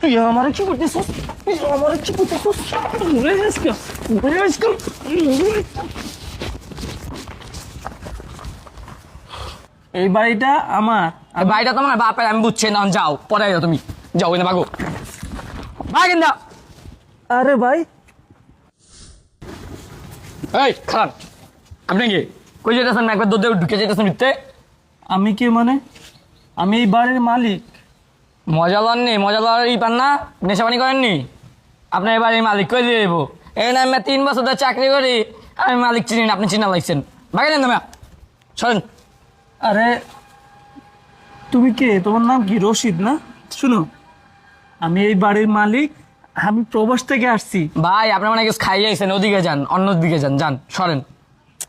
তুই আমার কি করতেছিস তুই আমার কি করতেছিস ঘুরে আজকে ঘুরে আজকে এই বাড়িটা আমার। এই বাড়িটা তোমার বাপের আমি বুঝছি না যাও পরে যাও তুমি। যাও না বাগো। ভাই কিন্তু আরে ভাই। এই খারাপ আপনি কি? কই যেতেছেন একবার দুধ দিয়ে ঢুকে যেতেছেন মিথ্যে আমি কি মানে? আমি এই বাড়ির মালিক। মজা লননি মজা লওয়ার ই পান না? নেশা পানি করেননি? আপনার এবার এই মালিক কই দিয়ে দেবো? এই না আমি তিন বছর ধরে চাকরি করি আমি মালিক চিনি না আপনি চিনা লাগছেন। ভাগে নেন তুমি সরেন। আরে তুমি কে? তোমার নাম কি? রশিদ না? শুনো আমি এই বাড়ির মালিক আমি প্রবাস থেকে আসছি। ভাই আপনার মানে কিছু খাইয়ে আইছেন ওদিকে যান অন্য দিকে যান যান সরেন।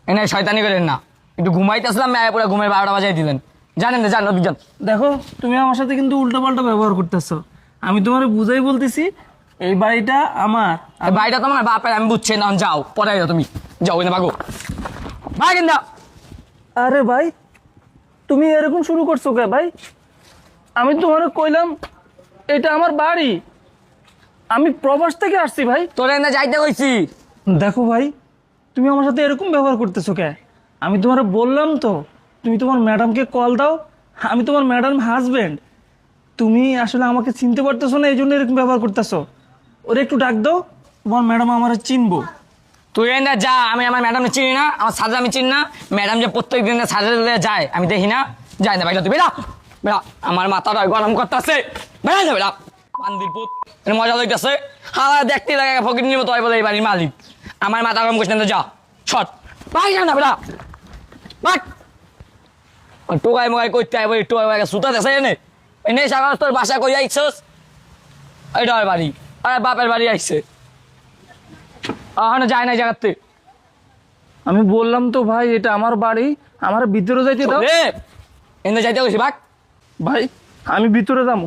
এনে শয়তানি করেন না। একটু ঘুমাইতেছিলাম মেয়ে পুরো ঘুমের বারোটা বাজাই দিলেন। জানেন না যান ওদিকে যান দেখো তুমি আমার সাথে কিন্তু উল্টাপাল্টা ব্যবহার করতেছো। আমি তোমার বুঝাই বলতেছি এই বাড়িটা আমার। এই বাড়িটা তোমার বাপের আমি বুঝছি না যাও পরে যাও তুমি। যাও না বাগো। ভাই কিন্তু আরে ভাই তুমি এরকম শুরু করছ কে ভাই? আমি তোমার কইলাম এটা আমার বাড়ি। আমি প্রবাস থেকে আসছি ভাই। তোরে এনে যাইতে কইছি। দেখো ভাই তুমি আমার সাথে এরকম ব্যবহার করতেছো কে? আমি তোমার বললাম তো। তুমি তোমার ম্যাডামকে কল দাও। আমি তোমার ম্যাডাম হাজবেন্ড তুমি আসলে আমাকে চিনতে পারতেছো না এই জন্য এরকম ব্যবহার করতেছো। ওরে একটু ডাক দাও, তোমার ম্যাডাম আমার চিনবো। তুই না যা, আমি আমার ম্যাডাম চিনি না, আমার সাজা আমি চিনি না। ম্যাডাম যে প্রত্যেক দিন সাজা যায়, আমি দেখি না। যাই না, বাইরে তুই, বেড়া। বেড়া, আমার মাথাটা গরম করতেছে। বেড়া যা বেড়া। এর মজা লইতেছে। হালা দেখতে লাগে ফকির নিব তোই বলে এই বাড়ির মালিক। আমার মাথা গরম করছে না যা ভাই যা না, বেড়া। বাট টোকাই মোকাই করতে আইব একটু সুতা দেশে এনে। এনে সাগর তোর বাসা কই আইছস। এটা বাড়ি আরে বাপের বাড়ি আইছে। এখনও যায় না জায়গাতে আমি বললাম তো ভাই এটা আমার বাড়ি আমার ভিতরে যাইতে দাও। এনে যাইতে কইছি বাক। ভাই আমি ভিতরে যাব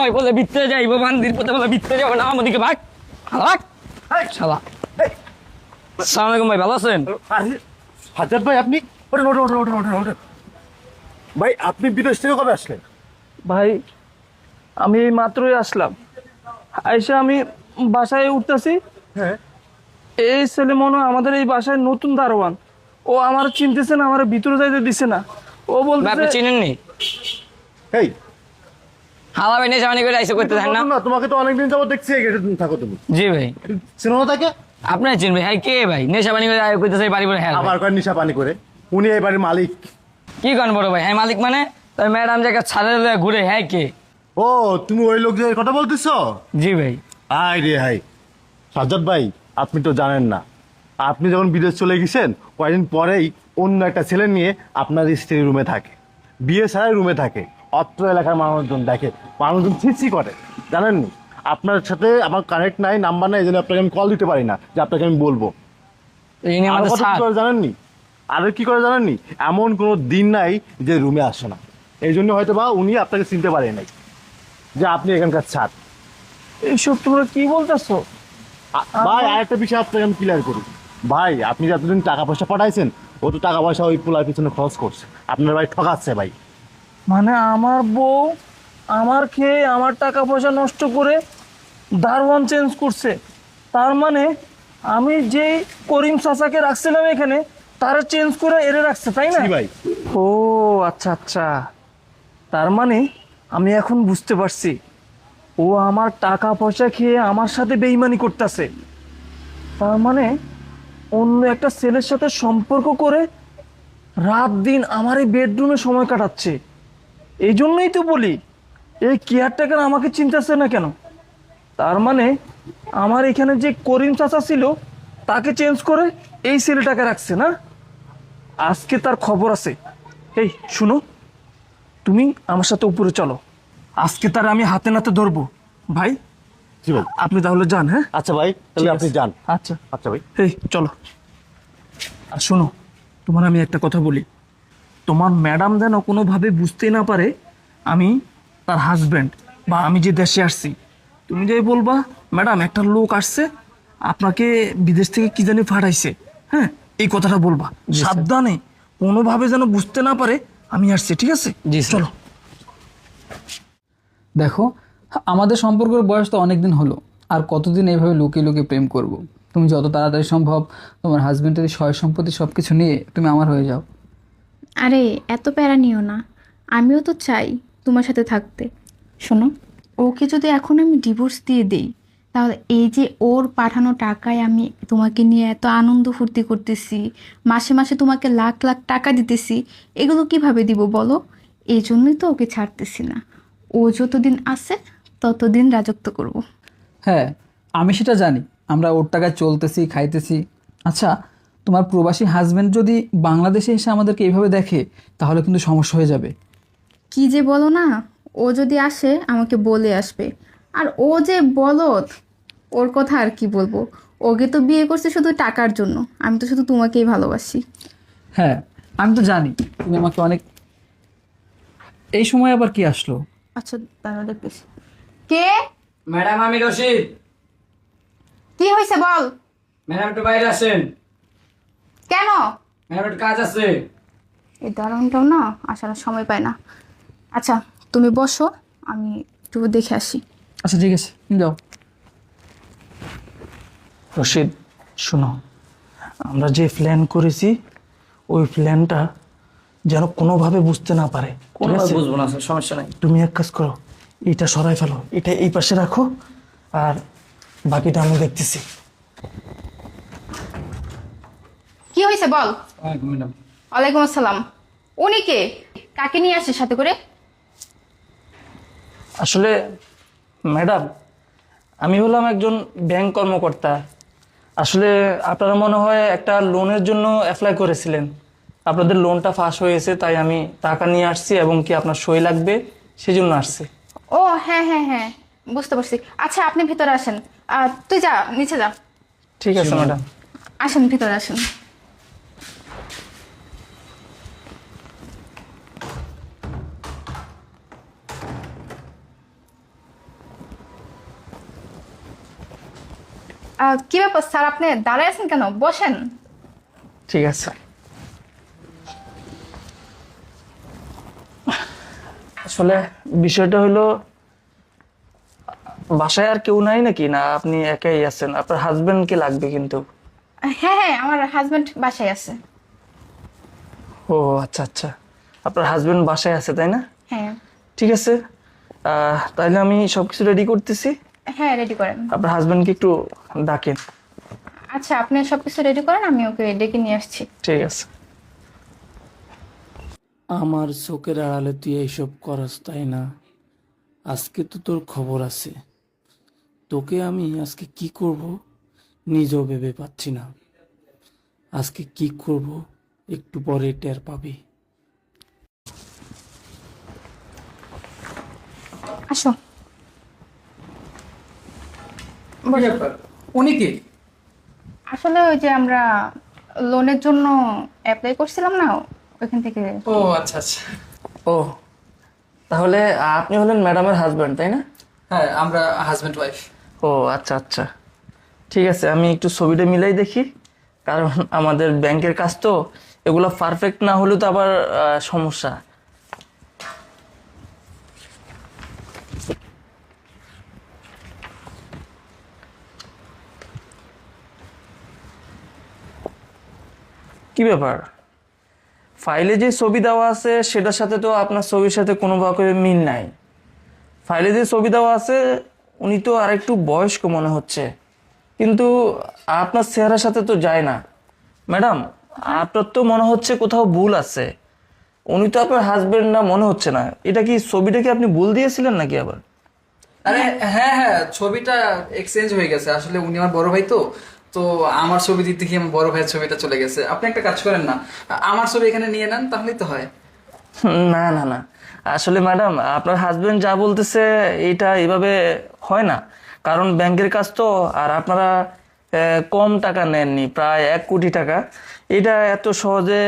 ওই বলে ভিতরে যাইবো মন্দির পথে বলে ভিতরে যাব না আমার দিকে বাক। বাক। শালা। সালাম আলাইকুম ভাই ভালো আছেন? হাজার ভাই আপনি ওঠেন ওঠেন ওঠেন ওঠেন ওঠেন। ভাই আপনি বিদেশ থেকে কবে আসলেন? ভাই আমি এই মাত্রই আসলাম। আইসা আমি বাসায় উঠতেছি। হ্যাঁ। এই ছেলে মনে হয় আমাদের এই বাসায় নতুন দারোয়ান। ও আমার চিনতেছে না আমার ভিতরে যাইতে দিছে না। ও আপনি বলতেছে চিনেন নি এই হালা ভাই নেশা পানি করে আইসে করতে থাকেন না? না তোমাকে তো অনেকদিন যাবত দেখছি এই গেটে থাকো তুমি। জি ভাই। চেনো না তাকে? আপনার চিনবে হ্যাঁ কে ভাই? নেশা পানি করে করতেছে এই বাড়ি করে হ্যাঁ ভাই। আবার কয় নিশা পানি করে। উনি এই বাড়ির মালিক। কি করেন বড় ভাই? হ্যাঁ মালিক মানে? তাই ম্যাডাম যে ছাড়ে ঘুরে হ্যাঁ কে? ও তুমি ওই লোক যে কথা বলতেছো? জি ভাই। আয় রে হাই সাজ্জাদ ভাই আপনি তো জানেন না। আপনি যখন বিদেশ চলে গেছেন কয়েকদিন পরেই অন্য একটা ছেলে নিয়ে আপনার স্ত্রীর রুমে থাকে। বিয়ে ছাড়াই রুমে থাকে। অত্র এলাকার মানুষজন দেখে মানুষজন ছিচি করে। জানেননি আপনার সাথে আমার কানেক্ট নাই নাম্বার নাই এই জন্য আপনাকে আমি কল দিতে পারি না যে আপনাকে আমি বলব। জানেননি আর কি করে জানেননি? এমন কোনো দিন নাই যে রুমে আসে না। এই জন্য হয়তো বা উনি আপনাকে চিনতে পারে নাই যে আপনি এখানকার ছাদ এইসব তোমরা কি বলতেছো? ভাই আরেকটা বিষয় আপনাকে আমি ক্লিয়ার করি। ভাই আপনি যে এতদিন টাকা পয়সা পাঠাইছেন ও তো টাকা পয়সা ওই পোলার পিছনে খরচ করছে। আপনার ভাই ঠকাচ্ছে ভাই। মানে আমার বউ আমার খেয়ে আমার টাকা পয়সা নষ্ট করে দারোয়ান চেঞ্জ করছে। তার মানে আমি যে করিম চাচাকে রাখছিলাম এখানে তারা চেঞ্জ করে এরে রাখছে তাই না? ভাই। ও আচ্ছা আচ্ছা। তার মানে আমি এখন বুঝতে পারছি। ও আমার টাকা পয়সা খেয়ে আমার সাথে বেইমানি করতেছে। তার মানে অন্য একটা ছেলের সাথে সম্পর্ক করে রাত দিন আমার এই বেডরুমে সময় কাটাচ্ছে। এই জন্যই তো বলি এই কেয়ারটেকার আমাকে চিন্তাছে না কেন? তার মানে আমার এখানে যে করিম চাচা ছিল তাকে চেঞ্জ করে এই ছেলেটাকে রাখছে না? আজকে তার খবর আছে। এই শুনো। তুমি আমার সাথে উপরে চলো। আজকে তার আমি হাতে নাতে ধরবো। ভাই জি ভাই। আপনি তাহলে যান হ্যাঁ? আচ্ছা ভাই তাহলে আপনি যান। আচ্ছা। আচ্ছা ভাই। এই চলো। আর শোনো তোমার আমি একটা কথা বলি। তোমার ম্যাডাম যেন কোনোভাবে বুঝতে না পারে আমি তার হাজব্যান্ড বা আমি যে দেশে আসছি। তুমি যাই বলবা ম্যাডাম একটা লোক আসছে আপনাকে বিদেশ থেকে কি জানি পাঠাইছে। হ্যাঁ? এই কথাটা বলবা। সাবধানে কোনোভাবে যেন বুঝতে না পারে আমি আসছি ঠিক আছে? জি, চলো। দেখো আমাদের সম্পর্কের বয়স তো অনেক দিন হলো আর কতদিন এইভাবে লুকিয়ে লুকিয়ে প্রেম করব। তুমি যত তাড়াতাড়ি সম্ভব তোমার হাজবেন্ডের সয় সম্পত্তি সব কিছু নিয়ে তুমি আমার হয়ে যাও। আরে এত প্যারা নিও না। আমিও তো চাই তোমার সাথে থাকতে। শোনো ওকে যদি এখন আমি ডিভোর্স দিয়ে দেই তাহলে এই যে ওর পাঠানো টাকায় আমি তোমাকে নিয়ে এত আনন্দ ফুর্তি করতেছি মাসে মাসে তোমাকে লাখ লাখ টাকা দিতেছি এগুলো কীভাবে দিব বলো? এই জন্যই তো ওকে ছাড়তেছি না। ও যতদিন আসে ততদিন রাজত্ব করব। হ্যাঁ আমি সেটা জানি। আমরা ওর টাকায় চলতেছি খাইতেছি। আচ্ছা তোমার প্রবাসী হাজব্যান্ড যদি বাংলাদেশে এসে আমাদেরকে এইভাবে দেখে তাহলে কিন্তু সমস্যা হয়ে যাবে। কি যে বলো না ও যদি আসে আমাকে বলে আসবে। আর ও যে বলদ ওর কথা আর কি বলব? ওকে তো বিয়ে করছে শুধু টাকার জন্য। আমি তো শুধু তোমাকেই ভালোবাসি। হ্যাঁ আমি তো জানি তুমি আমাকে অনেক এই সময় আবার কি আসলো? আচ্ছা দাঁড়া দেখতেছি কে? ম্যাডাম আমি রশিদ। কি হয়েছে বল? ম্যাডাম একটু বাইরে আসেন। কেন? ম্যাডাম একটু কাজ আছে। এই দারুণটাও না আসার আর সময় পায় না। আচ্ছা তুমি বসো আমি একটু দেখে আসি। আচ্ছা ঠিক আছে যাও। রশিদ শোনো আমরা যে প্ল্যান করেছি ওই প্ল্যানটা যেন কোনোভাবে বুঝতে না পারে। বুঝব না স্যার সমস্যা নাই। তুমি এক কাজ করো এটা সরাই ফেলো এটা এই পাশে রাখো আর বাকিটা আমি দেখতেছি। কি হয়েছে বল? ম্যাডাম ওয়ালাইকুম আসসালাম। উনি কে? কাকে নিয়ে আসে সাথে করে? আসলে ম্যাডাম আমি হলাম একজন ব্যাংক কর্মকর্তা। আসলে আপনারা মনে হয় একটা লোনের জন্য অ্যাপ্লাই করেছিলেন। আপনাদের লোনটা ফাঁস হয়েছে তাই আমি টাকা নিয়ে আসছি এবং কি আপনার সই লাগবে সেজন্য আসছি। ও হ্যাঁ হ্যাঁ হ্যাঁ বুঝতে পারছি। আচ্ছা আপনি ভিতরে আসেন। আর তুই যা নিচে যা। ঠিক আছে ম্যাডাম। আসেন ভিতরে আসেন। কি ব্যাপার স্যার? আপনি দাঁড়ায় আছেন কেন? বসেন। ঠিক আছে। আসলে বিষয়টা হলো বাসায় আর কেউ নাই নাকি? না আপনি একাই আছেন? আপনার হাজবেন্ড কি লাগবে কিন্তু। হ্যাঁ হ্যাঁ আমার হাজবেন্ড বাসায় আছে। ও আচ্ছা আচ্ছা। আপনার হাজবেন্ড বাসায় আছে তাই না? হ্যাঁ। ঠিক আছে। তাহলে আমি সবকিছু রেডি করতেছি। হ্যাঁ রেডি করেন। আপনার হাজবেন্ডকে একটু ডাকেন। আচ্ছা আপনি সব কিছু রেডি করেন আমি ওকে ডেকে নিয়ে আসছি। ঠিক আছে। আমার চোখের আড়ালে তুই এইসব করস তাই না? আজকে তো তোর খবর আছে। তোকে আমি আজকে কি করব নিজেও ভেবে পাচ্ছি না। আজকে কি করব একটু পরে টের পাবি। আসো। উনি কি? আসলে ওই যে আমরা লোনের জন্য অ্যাপ্লাই করছিলাম না ওইখান থেকে। ও আচ্ছা আচ্ছা। ও তাহলে আপনি হলেন ম্যাডামের হাজবেন্ড তাই না? হ্যাঁ আমরা হাজব্যান্ড ওয়াইফ ও আচ্ছা আচ্ছা। ঠিক আছে আমি একটু ছবিটা মিলাই দেখি কারণ আমাদের ব্যাংকের কাজ তো এগুলো পারফেক্ট না হলে তো আবার সমস্যা। কি ব্যাপার? ফাইলে যে ছবি দেওয়া আছে, সেটার সাথে তো আপনার ছবির সাথে কোনোভাবে মিল নাই। ফাইলে যে ছবি দেওয়া আছে, উনি তো আর একটু বয়স্ক মনে হচ্ছে। কিন্তু আপনার চেহারার সাথে তো যায় না। ম্যাডাম, আপনার তো মনে হচ্ছে কোথাও ভুল আছে। উনি তো আপনার হাজবেন্ড না, মনে হচ্ছে না। এটা কি ছবিটা কি আপনি ভুল দিয়েছিলেন নাকি আবার? আরে হ্যাঁ হ্যাঁ ছবিটা এক্সচেঞ্জ হয়ে গেছে। আসলে উনি আমার বড় ভাই তো। তো আমার ছবি দিতে গিয়ে আমার বড় ভাইয়ের ছবিটা চলে গেছে। আপনি একটা কাজ করেন না, আমার ছবি এখানে নিয়ে নেন, তাহলেই তো হয়। না না না। আসলে ম্যাডাম, আপনার হাজবেন্ড যা বলতেছে, এটা এভাবে হয় না। কারণ ব্যাংকের কাজ তো, আর আপনারা কম টাকা নেননি, প্রায় এক কোটি টাকা। এটা এত সহজে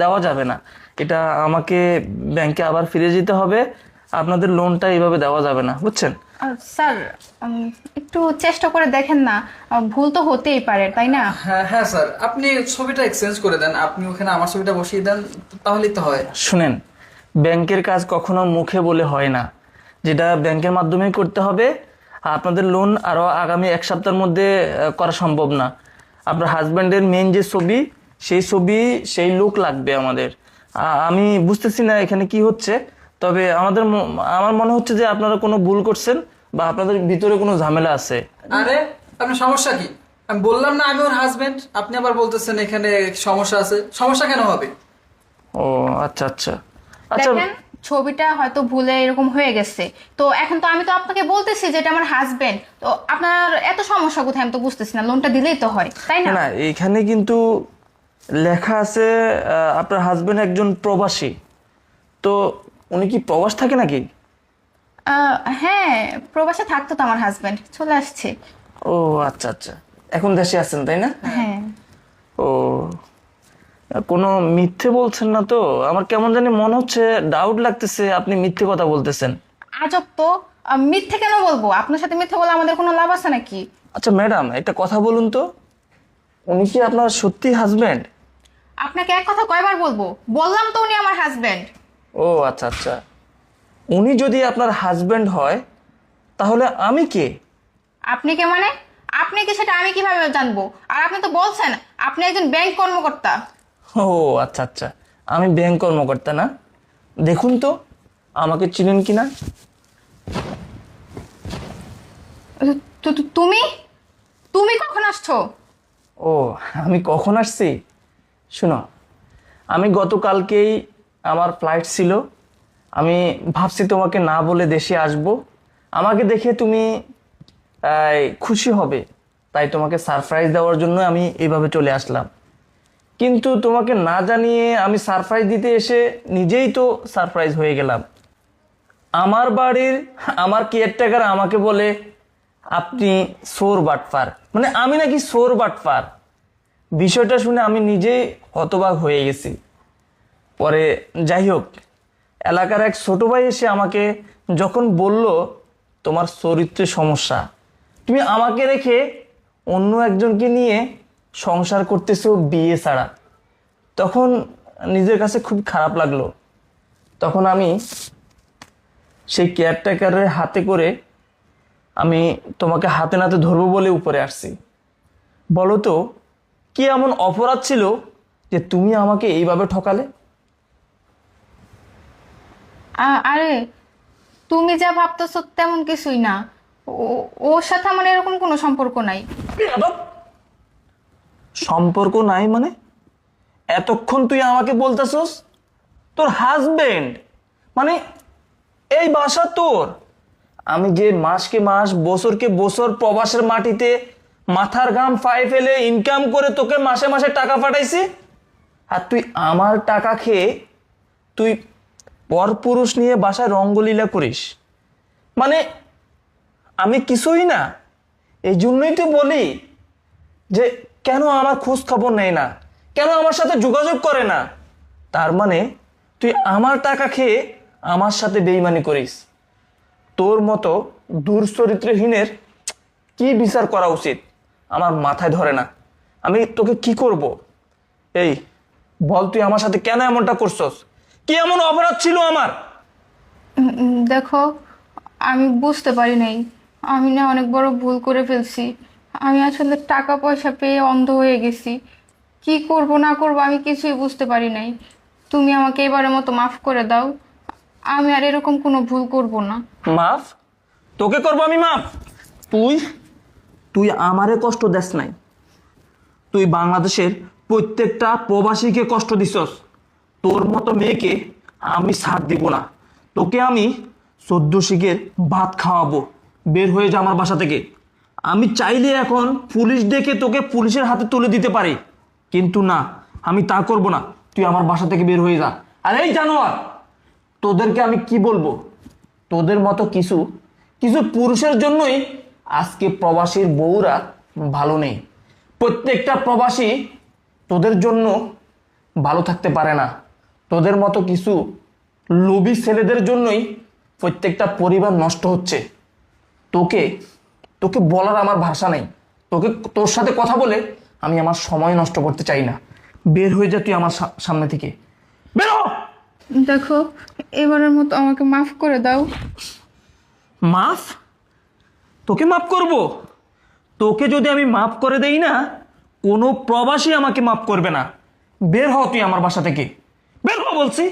দেওয়া যাবে না। এটা আমাকে ব্যাংকে আবার ফিরে যেতে হবে। আপনাদের লোনটা এইভাবে দেওয়া যাবে না বুঝছেন? স্যার একটু চেষ্টা করে দেখেন না ভুল তো হতেই পারে তাই না? হ্যাঁ হ্যাঁ স্যার আপনি ছবিটা এক্সচেঞ্জ করে দেন আপনি ওখানে আমার ছবিটা বসিয়ে দেন তাহলেই তো হয়। শুনেন ব্যাংকের কাজ কখনো মুখে বলে হয় না। যেটা ব্যাংকের মাধ্যমেই করতে হবে আপনাদের লোন আরও আগামী এক সপ্তাহের মধ্যে করা সম্ভব না। আপনার হাজব্যান্ডের মেন যে ছবি সেই ছবি সেই লোক লাগবে আমাদের। আমি বুঝতেছি না এখানে কি হচ্ছে। তবে আমাদের আমার মনে হচ্ছে যে আপনারা কোনো ভুল করছেন বা আপনাদের ভিতরে কোনো ঝামেলা আছে। আরে আপনার সমস্যা কি? আমি বললাম না আমি ওর হাজবেন্ড আপনি আবার বলতেছেন এখানে সমস্যা আছে। সমস্যা কেন হবে? ও আচ্ছা আচ্ছা। আচ্ছা দেখেন ছবিটা হয়তো ভুলে এরকম হয়ে গেছে। তো এখন তো আমি তো আপনাকে বলতেছি যে এটা আমার হাজবেন্ড তো আপনার এত সমস্যা কোথায় আমি তো বুঝতেছি না লোনটা দিলেই তো হয় তাই না? না এখানে কিন্তু লেখা আছে আহ, আপনার হাজবেন্ড একজন প্রবাসী। তো উনি কি প্রবাস থাকে নাকি? হ্যাঁ প্রবাসে থাকতো তো আমার হাজবেন্ড চলে আসছে। ও আচ্ছা আচ্ছা। এখন দেশে আছেন তাই না? হ্যাঁ। ও কোনো মিথ্যে বলছেন না তো? আমার কেমন জানি মনে হচ্ছে ডাউট লাগতেছে আপনি মিথ্যে কথা বলতেছেন। আজব তো। মিথ্যে কেন বলব? আপনার সাথে মিথ্যে বলে আমাদের কোনো লাভ আছে নাকি? আচ্ছা ম্যাডাম একটা কথা বলুন তো। উনি কি আপনার সত্যি হাজবেন্ড আপনাকে এক কথা কয়বার বলব? বললাম তো উনি আমার হাজবেন্ড ও আচ্ছা আচ্ছা। উনি যদি আপনার হাজবেন্ড হয় তাহলে আমি কে? আপনি কে মানে? আপনি কি সেটা আমি কীভাবে জানব? আর আপনি তো বলছেন আপনি একজন ব্যাংক কর্মকর্তা। ও আচ্ছা আচ্ছা। আমি ব্যাংক কর্মকর্তা না। দেখুন তো আমাকে চিনেন কি না তু- তু- তুমি? তুমি কখন আসছো? ও আমি কখন আসছি? শোনো আমি গতকালকেই আমার ফ্লাইট ছিল। আমি ভাবছি তোমাকে না বলে দেশে আসব। আমাকে দেখে তুমি খুশি হবে। তাই তোমাকে সারপ্রাইজ দেওয়ার জন্য আমি এইভাবে চলে আসলাম। কিন্তু তোমাকে না জানিয়ে আমি সারপ্রাইজ দিতে এসে নিজেই তো সারপ্রাইজ হয়ে গেলাম। আমার বাড়ির, আমার কেয়ারটেকার আমাকে বলে, আপনি সোর বাটপার। মানে আমি নাকি সোর বাটপার। বিষয়টা শুনে আমি নিজেই হতবাক হয়ে গেছি। পরে যাই হোক এলাকার এক ছোট ভাই এসে আমাকে যখন বলল, তোমার চরিত্রের সমস্যা। তুমি আমাকে রেখে অন্য একজনকে নিয়ে সংসার করতেছো বিয়ে ছাড়া। তখন নিজের কাছে খুব খারাপ লাগল। তখন আমি সেই কেয়ারটেকারের হাতে করে আমি তোমাকে হাতে নাতে ধরবো বলে উপরে আসছি। বলো তো, কি এমন অপরাধ ছিল যে তুমি আমাকে এইভাবে ঠকালে? আরে, তুমি যা ভাবতেছো তেমন কিছুই না। ও- ওর সাথে আমার এরকম কোনো সম্পর্ক নাই। সম্পর্ক নাই মানে? এতক্ষণ তুই আমাকে বলতেছস, তোর হাজবেন্ড মানে এই বাসা তোর। আমি যে মাসকে মাস, বছরকে বছর প্রবাসের মাটিতে মাথার ঘাম ফাই ফেলে ইনকাম করে তোকে মাসে মাসে টাকা পাঠাইছি, আর তুই আমার টাকা খেয়ে তুই পরপুরুষ নিয়ে বাসায় রঙ্গলীলা করিস। মানে আমি কিছুই না। এই জন্যই তো বলি যে, কেন আমার খোঁজ খবর নেয় না? কেন আমার সাথে যোগাযোগ করে না? তার মানে তুই আমার টাকা খেয়ে আমার সাথে বেইমানি করিস। তোর মতো দূর দুর্চরিত্রহীনের কি বিচার করা উচিত? আমার মাথায় ধরে না। আমি তোকে কি করব? এই, বল তুই আমার সাথে কেন এমনটা করছস? কি এমন অপরাধ ছিল আমার? দেখো আমি বুঝতে পারি নাই। আমি না অনেক বড় ভুল করে ফেলছি। আমি আসলে টাকা পয়সা পেয়ে অন্ধ হয়ে গেছি। কি করব না করব আমি কিছুই বুঝতে পারি নাই। তুমি আমাকে এবারের মতো মাফ করে দাও। আমি আর এরকম কোনো ভুল করব না। মাফ? তোকে করব আমি মাফ? তুই? তুই আমারে কষ্ট দেস নাই। তুই বাংলাদেশের প্রত্যেকটা প্রবাসীকে কষ্ট দিছস। তোর মতো মেয়েকে আমি ছাড় দিব না। তোকে আমি চোদ্দ শিখের ভাত খাওয়াবো। বের হয়ে যা আমার বাসা থেকে। আমি চাইলে এখন পুলিশ ডেকে তোকে পুলিশের হাতে তুলে দিতে পারি। কিন্তু না, আমি তা করব না। তুই আমার বাসা থেকে বের হয়ে যা। আর এই জানোয়ার, তোদেরকে আমি কি বলব? তোদের মতো কিছু কিছু পুরুষের জন্যই আজকে প্রবাসীর বউরা ভালো নেই। প্রত্যেকটা প্রবাসী তোদের জন্য ভালো থাকতে পারে না। তোদের মতো কিছু লোভী ছেলেদের জন্যই প্রত্যেকটা পরিবার নষ্ট হচ্ছে। তোকে তোকে বলার আমার ভাষা নেই। তোকে তোর সাথে কথা বলে আমি আমার সময় নষ্ট করতে চাই না। বের হয়ে যা তুই আমার সামনে থেকে। বেরো দেখো এবারের মতো আমাকে মাফ করে দাও। মাফ? তোকে মাফ করব? তোকে যদি আমি মাফ করে দেই না কোনো প্রবাসী আমাকে মাফ করবে না। বের হ তুই আমার বাসা থেকে। বের হ বলছি।